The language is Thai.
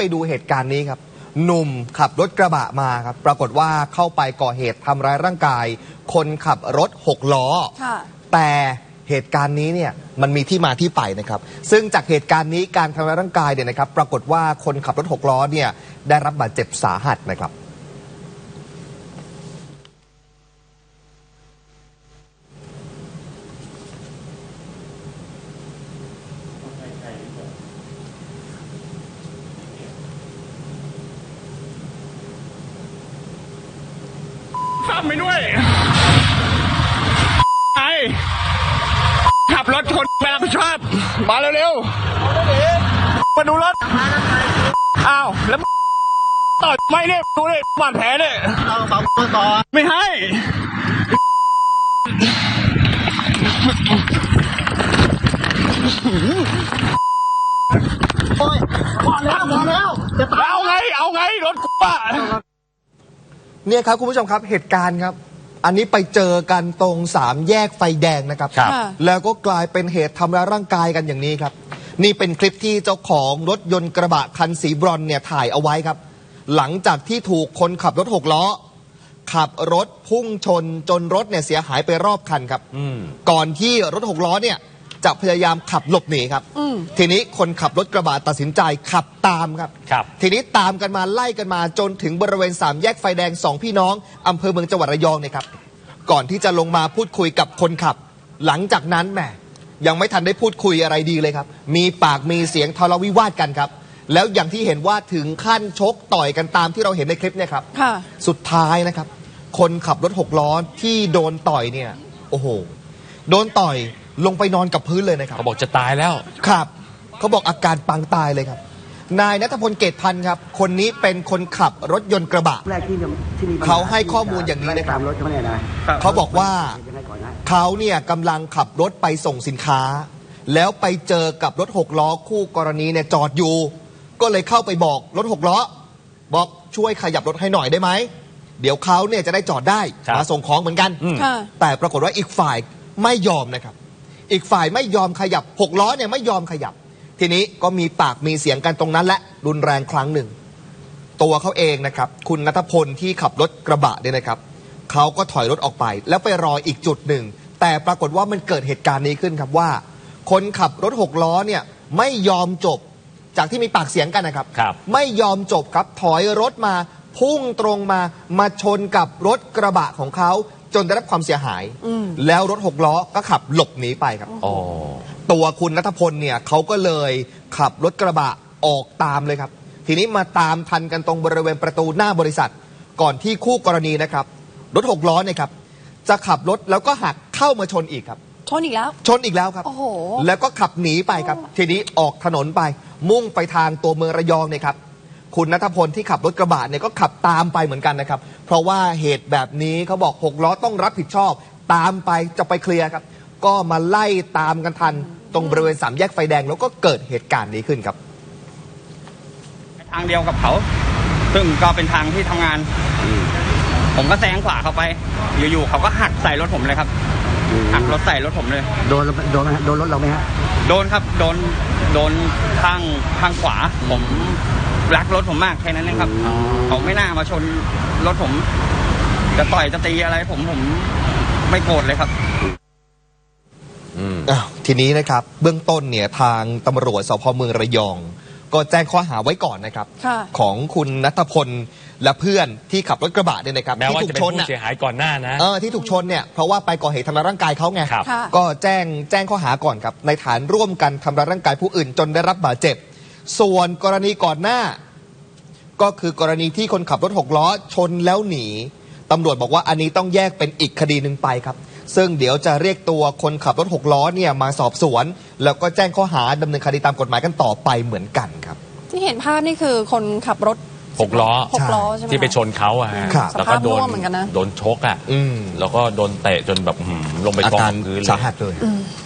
ไปดูเหตุการณ์นี้ครับ หนุ่มขับรถกระบะมาครับ ปรากฏว่าเข้าไปก่อเหตุทำร้ายร่างกาย คนขับรถหกล้อค่ะแต่เหตุการณ์นี้เนี่ยมันมีที่มาที่ไปนะครับ ซึ่งจากเหตุการณ์นี้การทำร้ายร่างกายเนี่ยนะครับ ปรากฏว่าคนขับรถหกล้อเนี่ยได้รับบาดเจ็บสาหัสนะครับ ข้ามไปด้วยไอขับรถชนไม่รับผิดชอบมาเร็วๆมาดูรถอ้าวแล้วต่อยไม่เนี่ยดูเลยบาดแผลเนี่ยเอาเบาตัวก่อนไม่ให้โอ้ยพอแล้วพอแล้วจะตายเอาไง เอาไงรถกูอะ เนี่ยครับคุณผู้ชมครับเหตุการณ์ครับ อันนี้ไปเจอกันตรงสามแยกไฟแดงนะครับ ครับ แล้วก็กลายเป็นเหตุทำร้ายร่างกายกันอย่างนี้ครับ นี่เป็นคลิปที่เจ้าของรถยนต์กระบะคันสีบรอนซ์เนี่ยถ่ายเอาไว้ครับ หลังจากที่ถูกคนขับรถหกล้อ ขับรถพุ่งชนจนรถเนี่ยเสียหายไปรอบคันครับ ก่อนที่รถหกล้อเนี่ย จะพยายามขับหลบหนีครับอืมทีนี้คนขับรถกระบะตัดสินใจขับตามครับครับ ทีนี้ตามกันมาไล่กันมาจนถึงบริเวณสามแยกไฟแดงสองพี่น้องอำเภอเมืองจังหวัดระยองเนี่ยครับ ก่อนที่จะลงมาพูดคุยกับคนขับ หลังจากนั้นแหมยังไม่ทันได้พูดคุยอะไรดีเลยครับ มีปากมีเสียงทะเลาะวิวาทกันครับ แล้วอย่างที่เห็นว่าถึงขั้นชกต่อยกันตามที่เราเห็นในคลิปเนี่ยครับค่ะสุดท้ายนะครับ คนขับรถหกล้อที่โดนต่อยเนี่ย โอ้โห โดนต่อย ลงไปนอนกับพื้นเลยนะครับ เขาบอกจะตายแล้ว ครับเขาบอกอาการปางตายเลยครับ นายนัทพลเกตพันธ์ครับ คนนี้เป็นคนขับรถยนต์กระบะ แรกที่ที่มีปัญเขาให้ข้อมูลอย่างนี้นะครับ ตามรถเขาเนี่ยนะเขาบอกว่ายังไงก่อนนะ เขาเนี่ยกำลังขับรถไปส่งสินค้า แล้วไปเจอกับรถหกล้อคู่กรณีเนี่ยจอดอยู่ ก็เลยเข้าไปบอกรถหกล้อ บอกช่วยขยับรถให้หน่อยได้ไหม เดี๋ยวเขาเนี่ยจะได้จอดได้ครับ มาส่งของเหมือนกันอืมค่ะ แต่ปรากฏว่าอีกฝ่ายไม่ยอมนะครับ อีกฝ่ายไม่ยอมขยับหกล้อเนี่ยไม่ยอมขยับ ทีนี้ก็มีปากมีเสียงกันตรงนั้นและรุนแรงครั้งหนึ่ง ตัวเขาเองนะครับ คุณนัทพลที่ขับรถกระบะเนี่ยนะครับเขาก็ถอยรถออกไป แล้วไปรออีกจุดหนึ่ง แต่ปรากฏว่ามันเกิดเหตุการณ์นี้ขึ้นครับว่า คนขับรถหกล้อเนี่ยไม่ยอมจบจากที่มีปากเสียงกันนะครับครับไม่ยอมจบครับถอยรถมาพุ่งตรงมามาชนกับรถกระบะของเขา จนได้รับความเสียหายอืมแล้วรถหกล้อก็ขับหลบหนีไปครับ อ๋อ ตัวคุณนัทพลเนี่ยเขาก็เลยขับรถกระบะออกตามเลยครับ ทีนี้มาตามทันกันตรงบริเวณประตูหน้าบริษัท ก่อนที่คู่กรณีนะครับ รถหกล้อเนี่ยครับ จะขับรถแล้วก็หักเข้ามาชนอีกครับ ชนอีกแล้ว ชนอีกแล้วครับ โอ้โห แล้วก็ขับหนีไปครับ ทีนี้ออกถนนไป มุ่งไปทางตัวเมืองระยองเนี่ยครับ คุณนัทพลที่ขับรถกระบะเนี่ยก็ขับตามไปเหมือนกันนะครับ เพราะว่าเหตุแบบนี้เขาบอกหกล้อต้องรับผิดชอบ ตามไปจะไปเคลียร์ครับ ก็มาไล่ตามกันทัน ตรงบริเวณสามแยกไฟแดง แล้วก็เกิดเหตุการณ์นี้ขึ้นครับ ทางเดียวกับเขา ซึ่งก็เป็นทางที่ทำงาน ผมก็แซงขวาเข้าไป อยู่ๆเขาก็หักใส่รถผมเลยครับ หักรถใส่รถผมเลย โดนโดนไหมฮะโดนรถเราไหมฮะ โดนครับ โดน โดนข้างข้างขวา ผม รักรถผมมากแค่นั้นเองครับเขาไม่น่ามาชนรถผมจะต่อยจะตีอะไรผมผมไม่โกรธเลยครับอ้าวทีนี้นะครับ เบื้องต้นเนี่ยทางตำรวจสพเมืองระยอง ก็แจ้งข้อหาไว้ก่อนนะครับค่ะของคุณนัทพลและเพื่อนที่ขับรถกระบะเนี่ยนะครับแม้ว่าที่ถูจะกเป็นชนผู้น่ะเสียหายก่อนหน้านะเออที่ถูกชนเนี่ยเพราะว่าไปก่อเหตุทำร้ายร่างกายเขาไงครับค่ะก็แจ้งแจ้งข้อหาก่อนครับ ในฐานร่วมกันทำร้ายร่างกายผู้อื่นจนได้รับบาดเจ็บ ส่วนกรณีก่อนหน้า ก็คือกรณีที่คนขับรถหกล้อชนแล้วหนีตำรวจบอกว่าอันนี้ต้องแยกเป็นอีกคดีหนึ่งไปครับ ซึ่งเดี๋ยวจะเรียกตัวคนขับรถหกล้อเนี่ยมาสอบสวน แล้วก็แจ้งข้อหาดำเนินคดีตามกฎหมายกันต่อไปเหมือนกันครับ ที่เห็นภาพนี่คือคนขับรถหกล้อหกล้อใช่ไหมที่ไปชนเขาอะฮะครับแล้วก็โดนสภาพน่วมเหมือนกันนะโดนชกอะอืม แล้วก็โดนเตะจนแบบหืมลงไปอากองการกับพื้นเลยสาหัสเลย